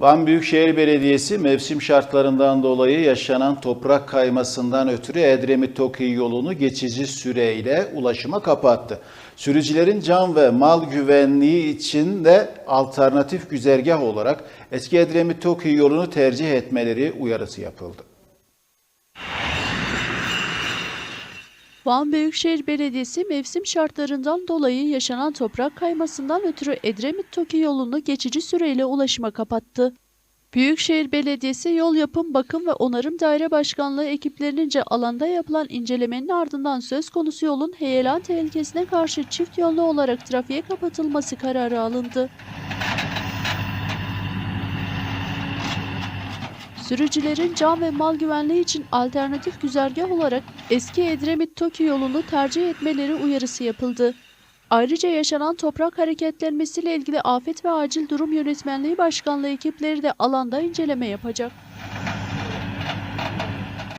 Van Büyükşehir Belediyesi mevsim şartlarından dolayı yaşanan toprak kaymasından ötürü Edremit Toki yolunu geçici süreyle ulaşıma kapattı. Sürücülerin can ve mal güvenliği için de alternatif güzergah olarak eski Edremit Toki yolunu tercih etmeleri uyarısı yapıldı. Van Büyükşehir Belediyesi mevsim şartlarından dolayı yaşanan toprak kaymasından ötürü Edremit Toki yolunu geçici süreyle ulaşıma kapattı. Büyükşehir Belediyesi Yol Yapım Bakım ve Onarım Daire Başkanlığı ekiplerince alanda yapılan incelemenin ardından söz konusu yolun heyelan tehlikesine karşı çift yönlü olarak trafiğe kapatılması kararı alındı. Sürücülerin can ve mal güvenliği için alternatif güzergah olarak eski Edremit Toki yolunu tercih etmeleri uyarısı yapıldı. Ayrıca yaşanan toprak hareketlenmesiyle ilgili Afet ve Acil Durum Yönetmenliği Başkanlığı ekipleri de alanda inceleme yapacak.